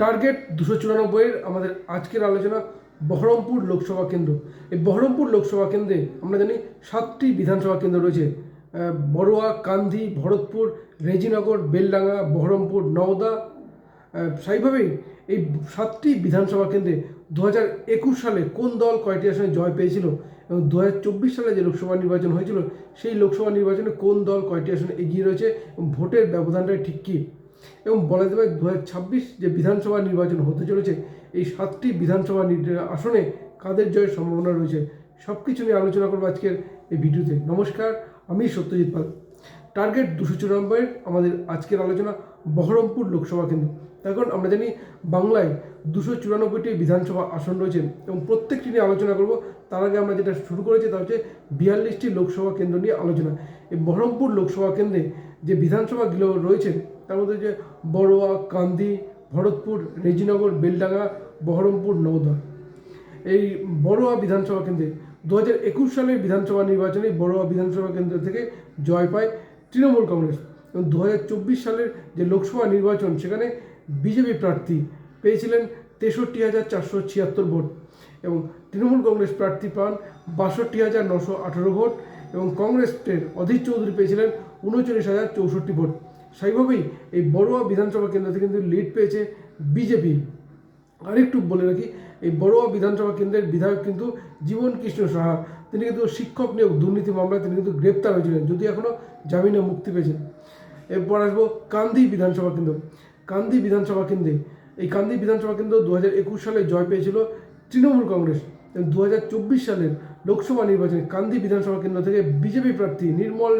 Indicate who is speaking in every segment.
Speaker 1: Target দুশো চুরানব্বইয়ের আমাদের আজকের আলোচনা বহরমপুর লোকসভা কেন্দ্র। এই বহরমপুর লোকসভা কেন্দ্রে আমরা জানি সাতটি বিধানসভা কেন্দ্র রয়েছে। বড়ুয়া কান্ধি ভরতপুর, রেজিনগর, বেলডাঙ্গা, বহরমপুর, নওদা। স্বাভাবিকভাবেই এই সাতটি বিধানসভা কেন্দ্রে দু হাজার একুশ সালে কোন দল কয়টি আসনে জয় পেয়েছিল এবং দু হাজার চব্বিশ সালে যে লোকসভা নির্বাচন হয়েছিল, সেই লোকসভা নির্বাচনে কোন দল কয়টি আসনে এগিয়ে রয়েছে এবং ভোটের ব্যবধানটা ঠিক কী? এবং বলা যাবে দু হাজার ছাব্বিশ যে বিধানসভা নির্বাচন হতে চলেছে, এই সাতটি বিধানসভা আসনে কাদের জয়ের সম্ভাবনা রয়েছে সব কিছু নিয়ে আলোচনা করব আজকের এই ভিডিওতে। নমস্কার, আমি সত্যজিৎ পাল। টার্গেট দুশো চুরানব্বইয়ের আমাদের আজকের আলোচনা বহরমপুর লোকসভা কেন্দ্র। তার কারণ আমরা জানি বাংলায় দুশো চুরানব্বইটি বিধানসভা আসন রয়েছে এবং প্রত্যেকটি নিয়ে আলোচনা করব। তার আগে আমরা যেটা শুরু করেছি তা হচ্ছে বিয়াল্লিশটি লোকসভা কেন্দ্র নিয়ে আলোচনা। এই বহরমপুর লোকসভা কেন্দ্রে যে বিধানসভাগুলো রয়েছে তার মধ্যে যে বড়োয়া, কান্দি, ভরতপুর, রেজিনগর, বেলডাঙ্গা, বহরমপুর, নওদা। এই বড়োয়া বিধানসভা কেন্দ্রে দু হাজার একুশ সালের বিধানসভা নির্বাচনে বড়োয়া বিধানসভা কেন্দ্র থেকে জয় পায় তৃণমূল কংগ্রেস। এবং দু হাজার চব্বিশ সালের যে লোকসভা নির্বাচন, সেখানে বিজেপি প্রার্থী পেয়েছিলেন তেষট্টি হাজার চারশো ছিয়াত্তর ভোট এবং তৃণমূল কংগ্রেস প্রার্থী পান বাষট্টি হাজার নশো আঠেরো ভোট এবং কংগ্রেসের অধীর চৌধুরী পেয়েছিলেন উনচল্লিশ হাজার চৌষট্টি ভোট। সেইভাবেই এই বড়োয়া বিধানসভা কেন্দ্র থেকে কিন্তু লিড পেয়েছে বিজেপি। আরেকটু বলে রাখি, এই বড়োয়া বিধানসভা কেন্দ্রের বিধায়ক কিন্তু জীবন কৃষ্ণ সাহা। তিনি কিন্তু শিক্ষক নিয়োগ, দুর্নীতি মামলায় তিনি কিন্তু গ্রেপ্তার হয়েছিলেন যদি এখনও জামিনে মুক্তি পেয়েছেন। এরপর আসব কান্দি বিধানসভা কেন্দ্র। কান্দি বিধানসভা কেন্দ্রে, এই কান্দি বিধানসভা কেন্দ্র দু একুশ সালে জয় পেয়েছিল তৃণমূল কংগ্রেস। দু হাজার চব্বিশ সালের লোকসভা নির্বাচনে কান্দি বিধানসভা কেন্দ্র থেকে বিজেপি প্রার্থী নির্মল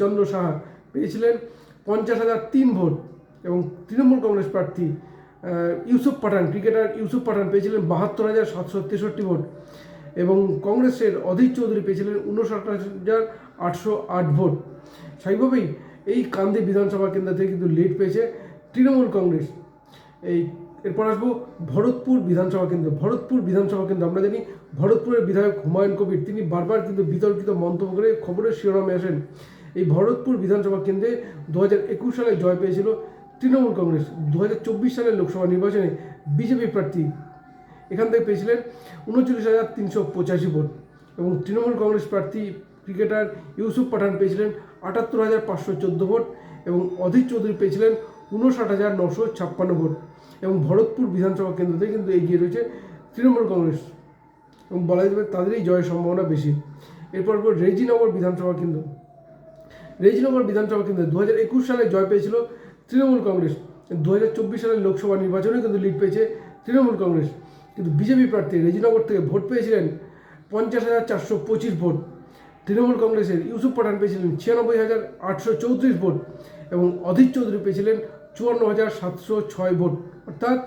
Speaker 1: চন্দ্র সাহা পেয়েছিলেন। পঞ্চাশ হাজার তিন ভোট এবং তৃণমূল কংগ্রেস প্রার্থী ইউসুফ পাঠান, ক্রিকেটার ইউসুফ পাঠান পেয়েছিলেন বাহাত্তর হাজার সাতশো তেষট্টি ভোট এবং কংগ্রেসের অধীর চৌধুরী পেয়েছিলেন উনষাট হাজার আটশো আট ভোট। সেইভাবেই এই কান্দি বিধানসভা কেন্দ্র থেকে কিন্তু লিড পেয়েছে তৃণমূল কংগ্রেস। এই, এরপর আসব ভরতপুর বিধানসভা কেন্দ্র। ভরতপুর বিধানসভা কেন্দ্র আমরা জানি, ভরতপুরের বিধায়ক হুমায়ুন কবির। তিনি বারবার কিন্তু বিতর্কিত মন্তব্য করে খবরের শিরোনামে আসেন। এই ভরতপুর বিধানসভা কেন্দ্রে দু হাজার একুশ সালে জয় পেয়েছিল তৃণমূল কংগ্রেস, দু হাজার চব্বিশ সালের লোকসভা নির্বাচনে বিজেপি প্রার্থী। এখান থেকে পেয়েছিলেন উনচল্লিশ হাজার তিনশো পঁচাশি ভোট এবং তৃণমূল কংগ্রেস প্রার্থী, ক্রিকেটার ইউসুফ পাঠান পেয়েছিলেন আটাত্তর হাজার পাঁচশো চোদ্দ ভোট এবং অধীর চৌধুরী পেয়েছিলেন উনষাট হাজার নশো ছাপ্পান্ন ভোট এবং ভরতপুর বিধানসভা কেন্দ্র থেকে কিন্তু এগিয়ে রয়েছে তৃণমূল কংগ্রেস এবং বলা যেতে পারে তাদেরই জয়ের সম্ভাবনা বেশি। এরপর রেজিনগর বিধানসভা কেন্দ্র। রেজিনগর বিধানসভা কেন্দ্রে দু হাজার একুশ সালে জয় পেয়েছিল তৃণমূল কংগ্রেস। দু হাজার চব্বিশ সালের লোকসভা নির্বাচনে কিন্তু লিড পেয়েছে তৃণমূল কংগ্রেস। কিন্তু বিজেপি প্রার্থী রেজিনগর থেকে ভোট পেয়েছিলেন পঞ্চাশ হাজার চারশো পঁচিশ ভোট। তৃণমূল কংগ্রেসের ইউসুফ পাঠান পেয়েছিলেন ছিয়ানব্বই হাজার আটশো চৌত্রিশ ভোট এবং অধীর চৌধুরী পেয়েছিলেন চুয়ান্ন হাজার সাতশো ছয় ভোট। অর্থাৎ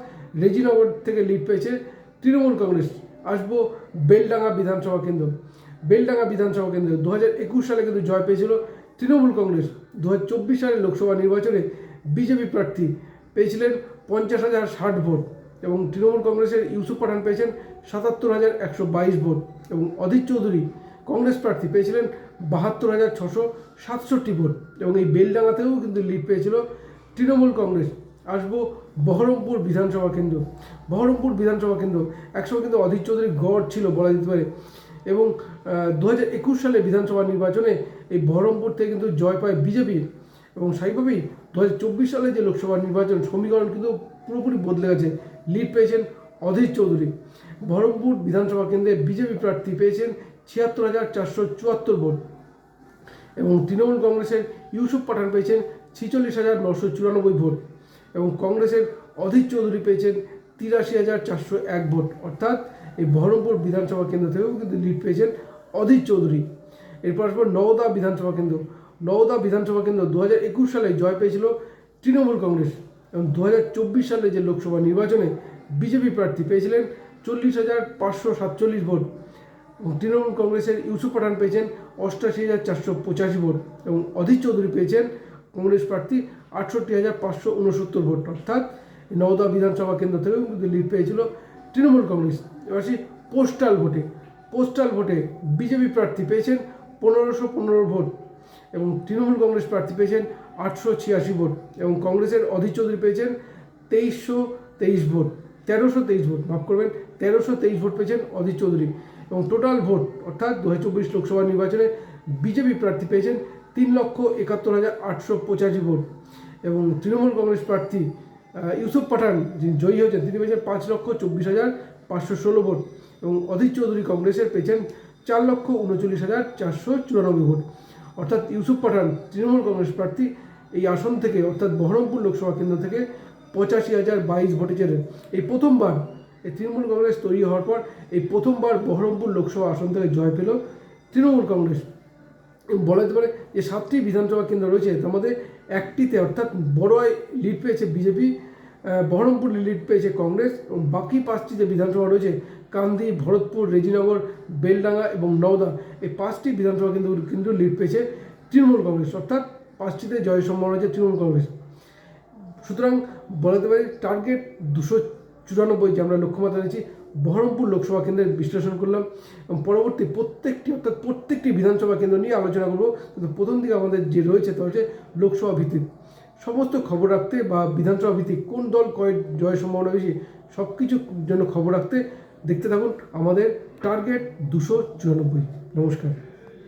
Speaker 1: রেজিনগর থেকে লিড পেয়েছে তৃণমূল কংগ্রেস। আসব বেলডাঙ্গা বিধানসভা কেন্দ্র। বেলডাঙ্গা বিধানসভা কেন্দ্র দু হাজার একুশ সালে কিন্তু জয় পেয়েছিল তৃণমূল কংগ্রেস দু হাজার চব্বিশ সালের লোকসভা নির্বাচনে বিজেপি প্রার্থী পেয়েছিলেন পঞ্চাশ হাজার ষাট ভোট এবং তৃণমূল কংগ্রেসের ইউসুফ পাঠান পেয়েছেন সাতাত্তর হাজার একশো বাইশ ভোট এবং অধীর চৌধুরী কংগ্রেস প্রার্থী পেয়েছিলেন বাহাত্তর হাজার ছশো সাতষট্টি ভোট এবং এই বেলডাঙ্গাতেও কিন্তু লিড পেয়েছিল তৃণমূল কংগ্রেস। আসব বহরমপুর বিধানসভা কেন্দ্র। বহরমপুর বিধানসভা কেন্দ্র একসময় কিন্তু অধীর চৌধুরীর গড় ছিল বলা যেতে পারে। এবং দু একুশ সালে বিধানসভা নির্বাচনে এই বহরমপুর থেকে কিন্তু জয় পায় বিজেপি এবং সেইভাবেই দু চব্বিশ সালে যে লোকসভা নির্বাচন, সমীকরণ কিন্তু পুরোপুরি বদলে গেছে। লিড পেয়েছেন অধীর চৌধুরী। বহরমপুর বিধানসভা কেন্দ্রে বিজেপি প্রার্থী পেয়েছেন ছিয়াত্তর হাজার চারশো চুয়াত্তর ভোট এবং তৃণমূল কংগ্রেসের ইউসুফ পাঠান পেয়েছেন ছিচল্লিশ হাজার নশো চুরানব্বই ভোট এবং কংগ্রেসের অধীর চৌধুরী পেয়েছেন তিরাশি হাজার চারশো এক ভোট। অর্থাৎ এই বহরমপুর বিধানসভা কেন্দ্র থেকেও কিন্তু লিড পেয়েছেন অধীর চৌধুরী। এর আসব নওদা বিধানসভা কেন্দ্র। নওদা বিধানসভা কেন্দ্র দু একুশ সালে জয় পেয়েছিল তৃণমূল কংগ্রেস এবং দু হাজার চব্বিশ সালে যে লোকসভা নির্বাচনে বিজেপি প্রার্থী পেয়েছিলেন চল্লিশ হাজার পাঁচশো সাতচল্লিশ ভোট এবং তৃণমূল কংগ্রেসের ইউসুফ পাঠান পেয়েছেন অষ্টাশি হাজার চারশো পঁচাশি ভোট এবং অধীর চৌধুরী পেয়েছেন কংগ্রেস প্রার্থী আটষট্টি হাজার পাঁচশো উনসত্তর ভোট। অর্থাৎ নওদা বিধানসভা কেন্দ্র থেকেও কিন্তু লিড পেয়েছিল তৃণমূল কংগ্রেস। এবার আসি পোস্টাল ভোটে পোস্টাল ভোটে বিজেপি প্রার্থী পেয়েছেন পনেরোশো পনেরো ভোট এবং তৃণমূল কংগ্রেস প্রার্থী পেয়েছেন আটশো ছিয়াশি ভোট এবং কংগ্রেসের অধীর চৌধুরী পেয়েছেন তেইশশো তেইশ ভোট, তেরোশো তেইশ ভোট, মাফ করবেন, তেরোশো তেইশ ভোট পেয়েছেন অধীর চৌধুরী এবং টোটাল ভোট অর্থাৎ দু চব্বিশ লোকসভা নির্বাচনে বিজেপি প্রার্থী পেয়েছেন তিন লক্ষ একাত্তর হাজার আটশো পঁচাশি ভোট এবং তৃণমূল কংগ্রেস প্রার্থী ইউসুফ পাঠান যিনি জয়ী হয়েছেন তিনি পেয়েছেন পাঁচ লক্ষ চব্বিশ হাজার পাঁচশো ষোলো ভোট এবং অধীর চৌধুরী কংগ্রেসের পেয়েছেন চার লক্ষ উনচল্লিশ হাজার চারশো চুরানব্বই ভোট। অর্থাৎ ইউসুফ পাঠান, তৃণমূল কংগ্রেস প্রার্থী, এই আসন থেকে, অর্থাৎ বহরমপুর লোকসভা কেন্দ্র থেকে পঁচাশি হাজার বাইশ ভোটে জেতেন এই প্রথমবার, এই তৃণমূল কংগ্রেস তৈরি হওয়ার পর, এই প্রথমবার বহরমপুর লোকসভা আসন থেকে জয় পেল তৃণমূল কংগ্রেস। বলা যেতে পারে যে সাতটি বিধানসভা কেন্দ্র রয়েছে, তার মধ্যে একটিতে, অর্থাৎ বড়োয়ায় লিড পেয়েছে বিজেপি বহরমপুর লিড পেয়েছে কংগ্রেস এবং বাকি পাঁচটি যে বিধানসভা রয়েছে কান্দি, ভরতপুর, রেজিনগর, বেলডাঙ্গা এবং নওদা। এই পাঁচটি বিধানসভা কেন্দ্র কিন্তু লিড পেয়েছে তৃণমূল কংগ্রেস। অর্থাৎ পাঁচটিতে জয় সম্ভাবনা হয়েছে তৃণমূল কংগ্রেস। সুতরাং বলা যেতে পারে টার্গেট দুশো চুরানব্বই যে আমরা লক্ষ্যমাত্রা নিয়েছি বহরমপুর লোকসভা কেন্দ্রের বিশ্লেষণ করলাম এবং পরবর্তী প্রত্যেকটি অর্থাৎ প্রত্যেকটি বিধানসভা কেন্দ্র নিয়ে আলোচনা করব। কিন্তু প্রথম দিকে আমাদের যে রয়েছে তা হচ্ছে লোকসভা ভিত্তিক। সমস্ত খবর রাখতে বা বিধানসভা ভিত্তিক কোন দল কয় জয় সম্ভাবনা বেশি সব কিছু জন্য খবর রাখতে দেখতে থাকুন আমাদের টার্গেট দুশো চুরানব্বই। নমস্কার।